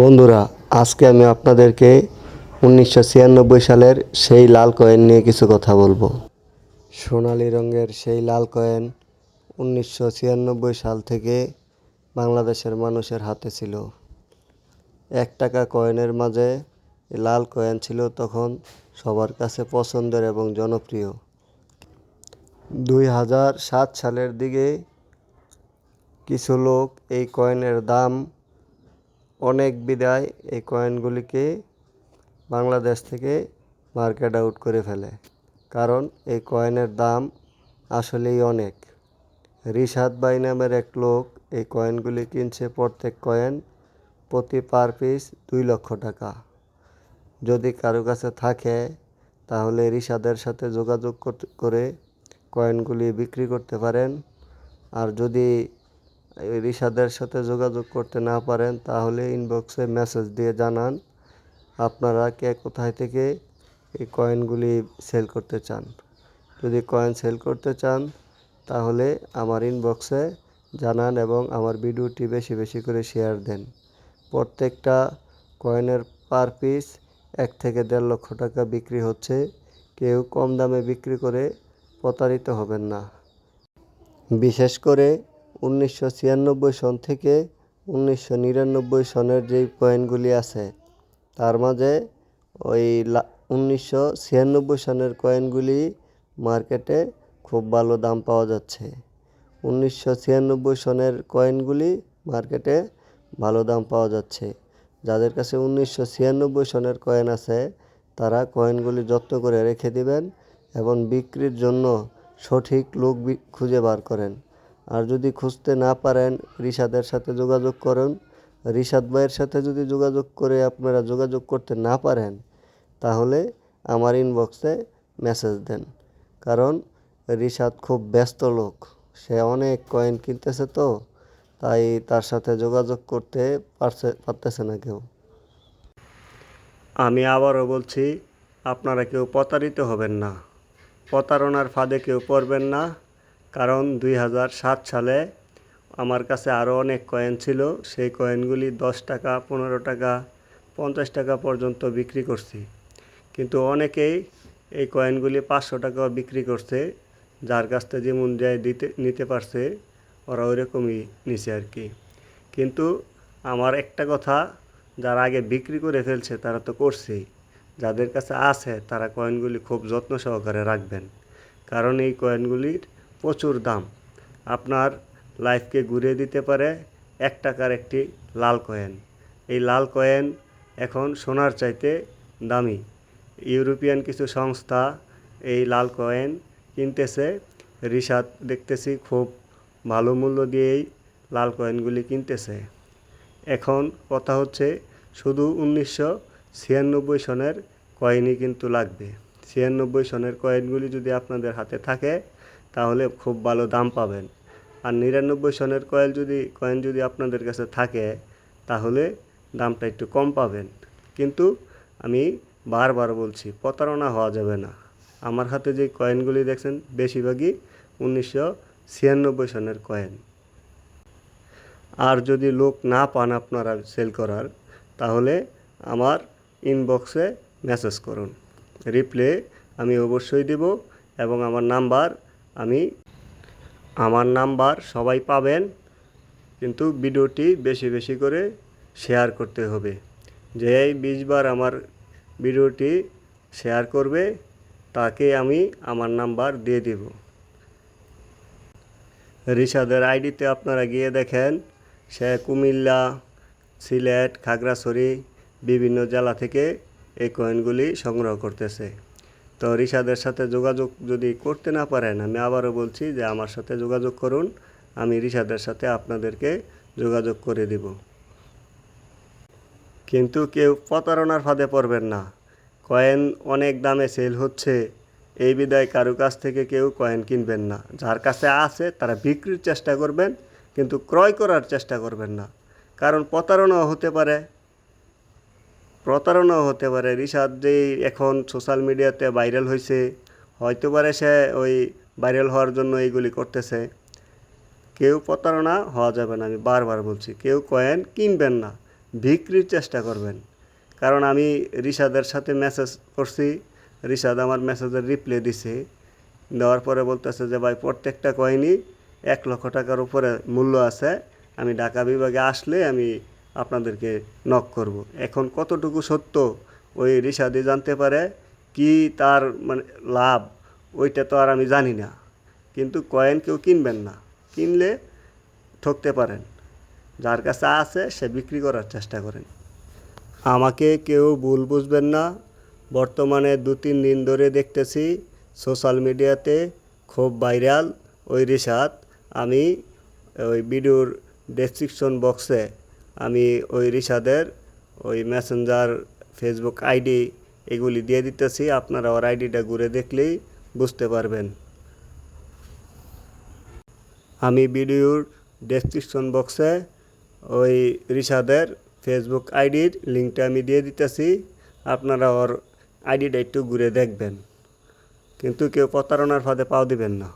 বন্ধুরা, আজকে আমি আপনাদেরকে উনিশশো ছিয়ানব্বই সালের সেই লাল কয়েন নিয়ে কিছু কথা বলব। সোনালি রঙের সেই লাল কয়েন উনিশশো ছিয়ানব্বই সাল থেকে বাংলাদেশের মানুষের হাতে ছিল। এক টাকা কয়েনের মাঝে লাল কয়েন ছিল তখন সবার কাছে পছন্দের এবং জনপ্রিয়। দুই হাজার সাত সালের দিকে কিছু লোক এই কয়েনের দাম অনেক বিদায় এই কয়েনগুলিকে বাংলাদেশ থেকে মার্কেট আউট করে ফেলে। কারণ এই কয়েনের দাম আসলেই অনেক। রিশাদ বাই নামের এক লোক এই কয়েনগুলি কিনছে প্রত্যেক কয়েন প্রতি পার পিস দুই লক্ষ টাকা। যদি কারও কাছে থাকে, তাহলে রিশাদের সাথে যোগাযোগ করে কয়েনগুলি বিক্রি করতে পারেন। আর যদি রিশাদের সাথে যোগাযোগ করতে না পারেন, তাহলে ইনবক্সে মেসেজ দিয়ে জানান আপনারা কে কোথায় থেকে এই কয়েনগুলি সেল করতে চান। যদি কয়েন সেল করতে চান, তাহলে আমার ইনবক্সে জানান এবং আমার ভিডিওটি বেশি বেশি করে শেয়ার দেন। প্রত্যেকটা কয়েনের পার পিস এক থেকে দেড় লক্ষ টাকা বিক্রি হচ্ছে। কেউ কম দামে বিক্রি করে প্রতারিত হবেন না। বিশেষ করে উনিশশো ছিয়ানব্বই সন থেকে উনিশশো নিরানব্বই সনের যেই কয়েনগুলি আছে, তার মাঝে ওই উনিশশো ছিয়ানব্বই সনের কয়েনগুলি মার্কেটে খুব ভালো দাম পাওয়া যাচ্ছে। উনিশশো ছিয়ানব্বই সনের কয়েনগুলি মার্কেটে ভালো দাম পাওয়া যাচ্ছে। যাদের কাছে উনিশশো ছিয়ানব্বই সনের কয়েন আছে, তারা কয়েনগুলি যত্ন করে রেখে দিবেন এবং বিক্রির জন্য সঠিক লোক খুঁজে বার করেন। আর যদি খুঁজতে না পারেন, রিশাদের সাথে যোগাযোগ করুন। রিশাদ ভাইয়ের সাথে যদি যোগাযোগ করে আপনারা যোগাযোগ করতে না পারেন, তাহলে আমার ইনবক্সে মেসেজ দেন। কারণ রিশাদ খুব ব্যস্ত লোক, সে অনেক কয়েন কিনতেছে তো, তাই তার সাথে যোগাযোগ করতে পারছে, পারতেছে না কেউ। আমি আবারও বলছি, আপনারা কেউ প্রতারিত হবেন না। প্রতারণার ফাঁদে কেউ পড়বেন না। কারণ দুই হাজার সাত সালে আমার কাছে আরও অনেক কয়েন ছিল। সেই কয়েনগুলি দশ টাকা, পনেরো টাকা, পঞ্চাশ টাকা পর্যন্ত বিক্রি করছি। কিন্তু অনেকেই এই কয়েনগুলি পাঁচশো টাকাও বিক্রি করছে। যার কাছ থেকে যেমন যায় দিতে, নিতে পারছে, ওরা ওইরকমই নিছে আর কি। কিন্তু আমার একটা কথা, যারা আগে বিক্রি করে ফেলছে তারা তো করছেই। যাদের কাছে আছে তারা কয়েনগুলি খুব যত্ন সহকারে রাখবেন। কারণ এই কয়েনগুলির প্রচুর দাম। আপনার লাইফকে ঘুরিয়ে দিতে পারে এক টাকার একটি লাল কয়েন এই লাল কয়েন এখন সোনার চাইতে দামি। ইউরোপিয়ান কিছু সংস্থা এই লাল কয়েন কিনতেছে। রিসাদ দেখতেছি খুব ভালো মূল্য দিয়েই লাল কয়েনগুলি কিনতেছে। এখন কথা হচ্ছে শুধু উনিশশো ছিয়ানব্বই সনের কয়েনই কিন্তু লাগবে। ছিয়ানব্বই সনের কয়েনগুলি যদি আপনাদের হাতে থাকে তাহলে খুব ভালো দাম পাবেন। আর নিরানব্বই সনের কয়েন যদি কয়েন যদি আপনাদের কাছে থাকে, তাহলে দামটা একটু কম পাবেন। কিন্তু আমি বারবার বলছি, প্রতারণা হওয়া যাবে না। আমার হাতে যে কয়েনগুলি দেখছেন, বেশিরভাগই উনিশশো ছিয়ানব্বই সনের কয়েন আর যদি লোক না পান আপনারা সেল করার, তাহলে আমার ইনবক্সে মেসেজ করুন। রিপ্লে আমি অবশ্যই দেব এবং আমার নাম্বার আমি আমার নাম্বার সবাই পাবেন, কিন্তু ভিডিওটি বেশি বেশি করে শেয়ার করতে হবে। যে বিশবার আমার ভিডিওটি শেয়ার করবে, তাকে আমি আমার নাম্বার দিয়ে দেব। রিশাদের আইডিতে আপনারা গিয়ে দেখেন, সে কুমিল্লা, সিলেট, খাগড়াছড়ি, বিভিন্ন জেলা থেকে এই কয়েনগুলি সংগ্রহ করতেছে। তো রিশাদের সাথে যোগাযোগ যদি করতে না পারেন, আমি আবারও বলছি যে আমার সাথে যোগাযোগ করুন, আমি রিশাদের সাথে আপনাদেরকে যোগাযোগ করে দিব। কিন্তু কেউ প্রতারণার ফাঁদে পড়বেন না। কয়েন অনেক দামে সেল হচ্ছে। এই বিদায় কারও কাছ থেকে কেউ কয়েন কিনবেন না। যার কাছে আছে, তারা বিক্রির চেষ্টা করবেন, কিন্তু ক্রয় করার চেষ্টা করবেন না। কারণ প্রতারণাও হতে পারে প্রতারণাও হতে পারে। রিসাদ যেই এখন সোশ্যাল মিডিয়াতে ভাইরাল হয়েছে হয়তো পারে সে ওই ভাইরাল হওয়ার জন্য এইগুলি করতেছে। কেউ প্রতারণা হওয়া যাবে না, আমি বারবার বলছি। কেউ কয়েন কিনবেন না, বিক্রির চেষ্টা করবেন। কারণ আমি রিসাদের সাথে মেসেজ করছি, রিশাদ আমার মেসেজের রিপ্লাই দিছে। দেওয়ার পরে বলতেছে যে, ভাই, প্রত্যেকটা কয়েনই এক লক্ষ টাকার উপরে মূল্য আছে। আমি ঢাকা বিভাগে আসলে আমি আপনাদেরকে নক করব। এখন কতটুকু সত্য? ওই রিশাদি জানতে পারে কি তার মানে লাভ, ওইটা তো আর আমি জানি না। কিন্তু কয়েন কেউ কিনবেন না। কিনলে ঠকতে পারেন। যার কাছে আছে, সে বিক্রি করার চেষ্টা করেন। আমাকে কেউ ভুল বুঝবেন না। বর্তমানে দু তিন দিন ধরে দেখতেছি সোশ্যাল মিডিয়াতে খুব ভাইরাল ওই রিসাদ আমি ওই ভিডিওর ডেসক্রিপশন বক্সে আমি ওই রিসাদের ওই মেসেঞ্জার ফেসবুক আইডি এগুলি দিয়ে দিতেছি। আপনারা ওর আইডিটা ঘুরে দেখলেই বুঝতে পারবেন। আমি ভিডিওর ডেসক্রিপশন বক্সে ওই রিশাদের ফেসবুক আইডির লিঙ্কটা আমি দিয়ে দিতেছি। আপনারা ওর আইডিটা একটু ঘুরে দেখবেন। কিন্তু কেউ প্রতারণার ফাঁদে পাও দিবেন না।